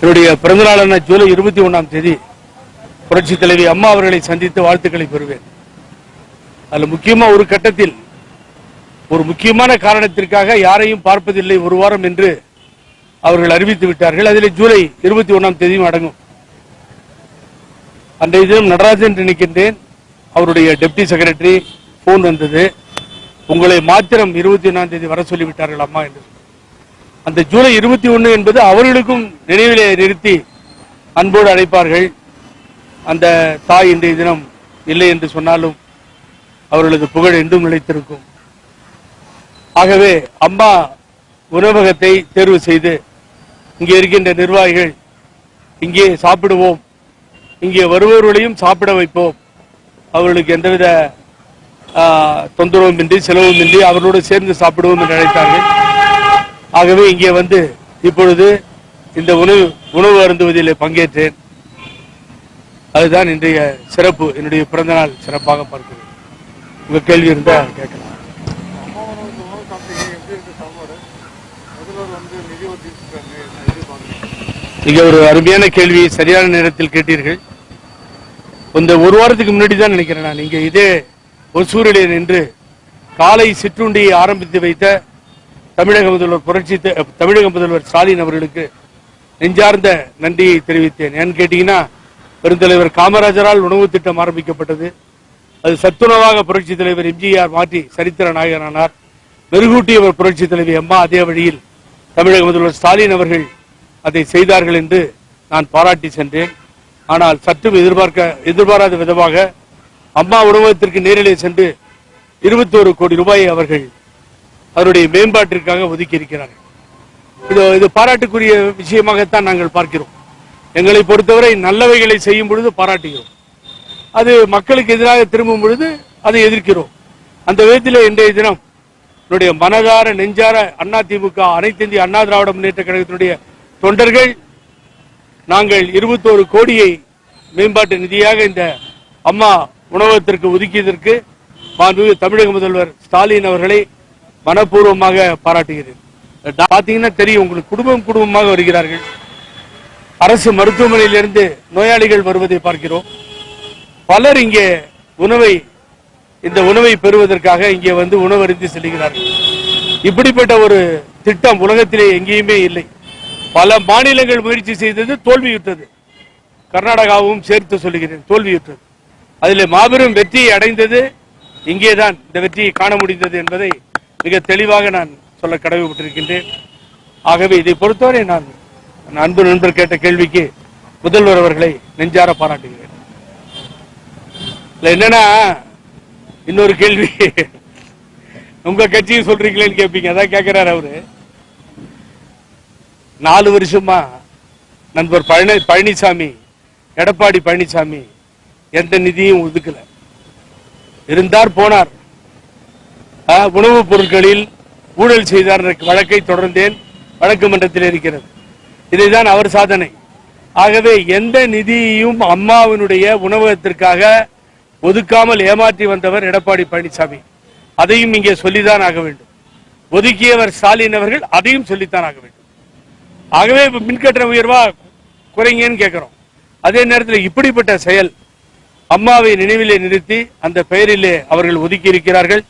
என்னுடைய பிறந்தநாளான ஜூலை இருபத்தி ஒன்றாம் தேதி புரட்சி தலைவி அம்மா அவர்களை சந்தித்து வாழ்த்துக்களை பெறுவேன். அதில் முக்கியமா ஒரு கட்டத்தில் ஒரு முக்கியமான காரணத்திற்காக யாரையும் பார்ப்பதில்லை ஒரு வாரம் என்று அவர்கள் அறிவித்து விட்டார்கள். அதில் ஜூலை இருபத்தி ஒன்றாம் தேதியும் அடங்கும். அன்றைய தினம் நடராஜன் நினைக்கின்றேன். அவருடைய டெப்டி செக்ரட்டரி போன் வந்தது. உங்களை மாத்திரம் இருபத்தி ஒன்றாம் தேதி வர சொல்லிவிட்டார்கள் அம்மா என்று. அந்த ஜூலை இருபத்தி ஒன்று என்பது அவர்களுக்கும் நினைவிலே நிறுத்தி அன்போடு அழைப்பார்கள். அந்த தாய் இன்றைய தினம் இல்லை என்று சொன்னாலும் அவர்களது புகழ் என்றும் நிலைத்திருக்கும். ஆகவே அம்மா உணவகத்தை தேர்வு செய்து இங்கே இருக்கின்ற நிர்வாகிகள் இங்கே சாப்பிடுவோம். இங்கே வருபவர்களையும் சாப்பிட வைப்போம். அவர்களுக்கு எந்தவித ஆ, தொந்தரவுமின்றி செலவுமின்றி அவர்களோடு சேர்ந்து சாப்பிடுவோம் என்று அழைத்தார்கள். ஆகவே இங்கே வந்து இப்பொழுது இந்த உணவு உணவு அருந்துவதில் பங்கேற்றேன். அதுதான் இன்றைய சிறப்பு. என்னுடைய பிறந்தநாள் சிறப்பாக பார்க்கிறேன் உங்க கேள்வி இருந்தா கேட்கலாம். அம்மா நீங்க ஒரு அருமையான கேள்வி சரியான நேரத்தில் கேட்டீர்கள். இந்த ஒரு வாரத்துக்கு முன்னாடி தான் நினைக்கிறேன் நான். இங்க இதே ஒசூரிலே நின்று காலை சிற்றுண்டியை ஆரம்பித்து வைத்த தமிழக முதல்வர் புரட்சி தமிழக முதல்வர் ஸ்டாலின் அவர்களுக்கு நெஞ்சார்ந்த நன்றியை தெரிவித்தேன். ஏன்னு கேட்டீங்கன்னா பெருந்தலைவர் காமராஜரால் உணவு திட்டம் ஆரம்பிக்கப்பட்டது. அது சத்துணவாக புரட்சி தலைவர் எம்ஜிஆர் மாற்றி சரித்திர நாயகனானார். மெருகூட்டியவர் புரட்சி தலைவி அம்மா அதே வழியில் தமிழக முதல்வர் ஸ்டாலின் அவர்கள் அதை செய்தார்கள் என்று நான் பாராட்டி சென்றேன். ஆனால் சற்றும் எதிர்பார்க்க எதிர்பாராத விதமாக அம்மா உணவகத்திற்கு நேரிலே சென்று இருபத்தோரு கோடி ரூபாயை அவர்கள் அவருடைய மேம்பாட்டிற்காக ஒதுக்கி இருக்கிறார்கள். இது இது பாராட்டுக்குரிய விஷயமாகத்தான் நாங்கள் பார்க்கிறோம். எங்களை பொறுத்தவரை நல்லவைகளை செய்யும் பொழுது பாராட்டுகிறோம். அது மக்களுக்கு எதிராக திரும்பும் பொழுது அதை எதிர்க்கிறோம். அந்த விதத்தில் இன்றைய தினம் என்னுடைய மனதார நெஞ்சார அண்ணா திமுக அனைத்து இந்திய அண்ணா திராவிட முன்னேற்ற கழகத்தினுடைய தொண்டர்கள் நாங்கள் இருபத்தோரு கோடியை மேம்பாட்டு நிதியாக இந்த அம்மா உணவகத்திற்கு ஒதுக்கியதற்கு மாண்புமிகு தமிழக முதல்வர் ஸ்டாலின் அவர்களை மனப்பூர்வமாக பாராட்டுகிறேன். பார்த்தீங்கன்னா தெரியும் உங்களுக்கு குடும்பம் குடும்பமாக வருகிறார்கள். அரசு மருத்துவமனையிலிருந்து நோயாளிகள் வருவதை பார்க்கிறோம். பலர் இங்கே உணவை இந்த உணவை பெறுவதற்காக இங்கே வந்து உணவருந்தி செல்கிறார்கள். இப்படிப்பட்ட ஒரு திட்டம் உலகத்திலே எங்கேயுமே இல்லை. பல மாநிலங்கள் முயற்சி செய்தது தோல்வியுற்றது. கர்நாடகாவும் சேர்த்து சொல்லுகிறேன் தோல்வியுற்றது. அதில் மாபெரும் வெற்றியை அடைந்தது இங்கேதான். இந்த வெற்றியை காண முடிந்தது என்பதை மிக தெளிவாக நான் சொல்ல கடமைப்பட்டிருக்கின்றேன். ஆகவே இதை பொறுத்தவரை நான் அன்பு நண்பர் கேட்ட கேள்விக்கு முதல்வர் அவர்களை நெஞ்சார பாராட்டுகிறேன். என்னன்னா இன்னொரு கேள்வி. உங்க கட்சியும் சொல்றீங்களேன்னு கேட்பீங்க அதான் கேட்கிறாரு அவரு. நாலு வருஷமா நண்பர் பழனி பழனிசாமி எடப்பாடி பழனிசாமி எந்த நிதியும் ஒதுக்கல. இருந்தார் போனார். உணவுப் பொருட்களில் ஊழல் செய்தார் வழக்கை தொடர்ந்தேன். வழக்கு மன்றத்தில் இருக்கிறது. இதைதான் அவர் சாதனை. ஆகவே எந்த நிதியையும் அம்மாவினுடைய உணவகத்திற்காக ஒதுக்காமல் ஏமாற்றி வந்தவர் எடப்பாடி பழனிசாமி. அதையும் இங்கே சொல்லிதான் ஆக வேண்டும். ஒதுக்கியவர் ஸ்டாலின் அவர்கள் அதையும் சொல்லித்தான் ஆக வேண்டும். ஆகவே மின்கட்டண உயர்வா குறைங்கன்னு கேட்கிறோம். அதே நேரத்தில் இப்படிப்பட்ட செயல் அம்மாவை நினைவிலே நிறுத்தி அந்த பெயரிலே அவர்கள் ஒதுக்கி இருக்கிறார்கள்.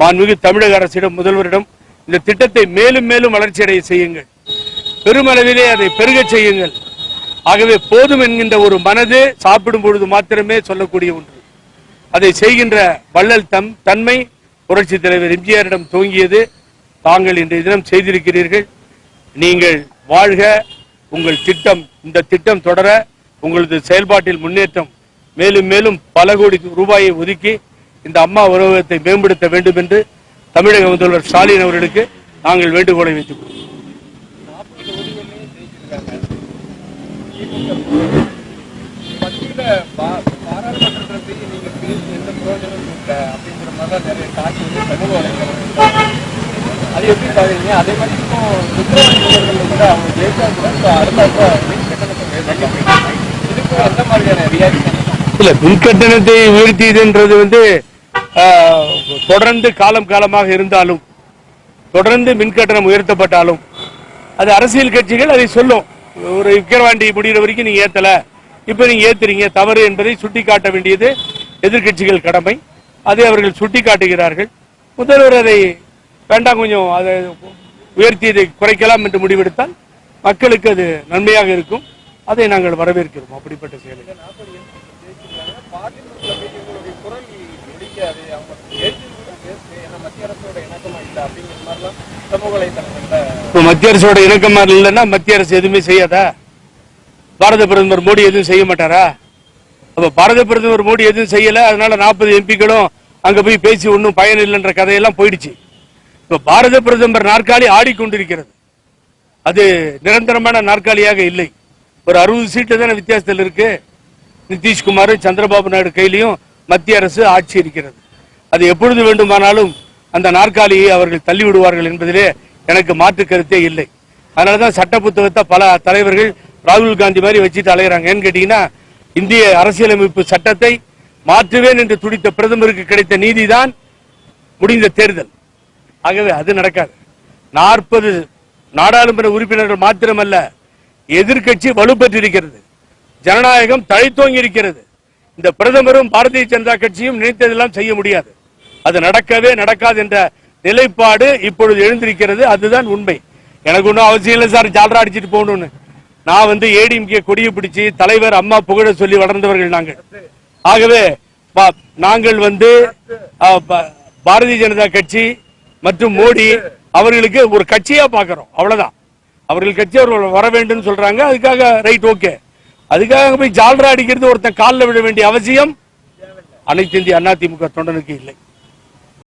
மாண்புமிகு தமிழக அரசிடம் முதல்வரிடம் இந்த திட்டத்தை மேலும் மேலும் வளர்ச்சியடைய செய்யுங்கள். பெருமளவிலே அதை பெருகச் செய்யுங்கள். ஆகவே போதும் என்கின்ற ஒரு மனது சாப்பிடும் பொழுது மாத்திரமே சொல்லக்கூடிய ஒன்று. அதை செய்கின்ற வள்ளல் தம் தன்மை புரட்சி தலைவர் எம்ஜிஆரிடம் துவங்கியது. தாங்கள் இன்றைய தினம் செய்திருக்கிறீர்கள். நீங்கள் வாழ்க உங்கள் திட்டம் இந்த திட்டம் தொடர உங்களது செயல்பாட்டில் முன்னேற்றம் மேலும் மேலும் பல கோடி ரூபாயை ஒதுக்கி இந்த அம்மா உறவகத்தை மேம்படுத்த வேண்டும் என்று தமிழக முதல்வர் ஸ்டாலின் அவர்களுக்கு நாங்கள் வேண்டுகோளை வைத்துக் கொள்கிறோம். அது எப்படி மின் கட்டணத்தை இல்ல மின் கட்டணத்தை உயர்த்தியதுன்றது வந்து தொடர்ந்து காலம் காலமாக இருந்தாலும் தொடர்ந்து மின் கட்டணம் உயர்த்தப்பட்டாலும் அது அரசியல் கட்சிகள் அதை சொல்லும். ஒரு விக்கிரவாண்டி முடிகிற வரைக்கும் நீங்க ஏத்தல. இப்ப நீங்க ஏத்துறீங்க. தவறு என்பதை சுட்டிக்காட்ட வேண்டியது எதிர்கட்சிகள் கடமை. அதை அவர்கள் சுட்டிக்காட்டுகிறார்கள். முதல்வர் அதை வேண்டாம் கொஞ்சம் அதை உயர்த்தியதை குறைக்கலாம் என்று முடிவெடுத்தால் மக்களுக்கு அது நன்மையாக இருக்கும். அதை நாங்கள் வரவேற்கிறோம். அப்படிப்பட்ட செயலை அவங்க ஏன்னா மத்திய அரசோட இணக்கமா இல்லை அப்படிங்கிற மாதிரிலாம் சமூக இப்போ மத்திய அரசோட இணக்கமா இல்லைன்னா மத்திய அரசு எதுவுமே செய்யாதா? பாரத பிரதமர் மோடி எதுவும் செய்ய மாட்டாரா? அப்ப பாரத பிரதமர் மோடி எதுவும் செய்யல அதனால நாற்பது எம்பிக்களும் அங்க போய் பேசி ஒன்றும் பயன் இல்லைன்ற கதையெல்லாம் போயிடுச்சு. இப்ப பாரத பிரதமர் நாற்காலி ஆடிக்கொண்டிருக்கிறது. அது நிரந்தரமான நாற்காலியாக இல்லை. ஒரு அறுபது சீட்டு தானே வித்தியாசத்தில் இருக்கு. நிதிஷ்குமார் சந்திரபாபு நாயுடு கையிலையும் மத்திய அரசு ஆட்சி இருக்கிறது. அது எப்பொழுது வேண்டுமானாலும் அந்த நாற்காலியை அவர்கள் தள்ளி விடுவார்கள் என்பதிலே எனக்கு மாற்று கருத்தே இல்லை. அதனாலதான் சட்ட புத்தகத்தை பல தலைவர்கள் ராகுல் காந்தி மாதிரி வச்சுட்டு அலைகிறாங்க ஏன்னு கேட்டீங்கன்னா இந்திய அரசியலமைப்பு சட்டத்தை மாற்றுவேன் என்று துடித்த பிரதமருக்கு கிடைத்த நீதிதான் முடிந்த தேர்தல். ஆகவே அது நடக்காது. நாற்பது நாடாளுமன்ற உறுப்பினர்கள் மாத்திரமல்ல எதிர்க்கட்சி வலுப்பெற்றிருக்கிறது. ஜனநாயகம் தழைத்தோங்கி இருக்கிறது. இந்த பிரதமரும் பாரதிய ஜனதா கட்சியும் நினைத்ததெல்லாம் செய்ய முடியாது. அது நடக்கவே நடக்காது என்ற நிலைப்பாடு இப்பொழுது எழுந்திருக்கிறது. அதுதான் உண்மை. எனக்கு ஒன்றும் அவசியம் இல்லை சார். ஜால்ரா அடிச்சிட்டு போகணும்னு. நான் வந்து ஏடிஎம்கே கொடியை பிடிச்சி தலைவர் அம்மா புகழ சொல்லி வளர்ந்தவர்கள் நாங்கள். ஆகவே பா- நாங்கள் வந்து பா- பாரதிய ஜனதா கட்சி மற்றும் மோடி அவர்களுக்கு ஒரு கட்சியா பாக்குறோம். அவ்வளவுதான். அவர்கள் கட்சி அவர்கள் வர வேண்டும் சொல்றாங்க. அதுக்காக ரைட் ஓகே. அதுக்காக போய் ஜால்ரா அடிக்கிறது ஒருத்தன் காலில் விழ வேண்டிய அவசியம் அனைத்து இந்திய அதிமுக தொண்டனுக்கு இல்லை.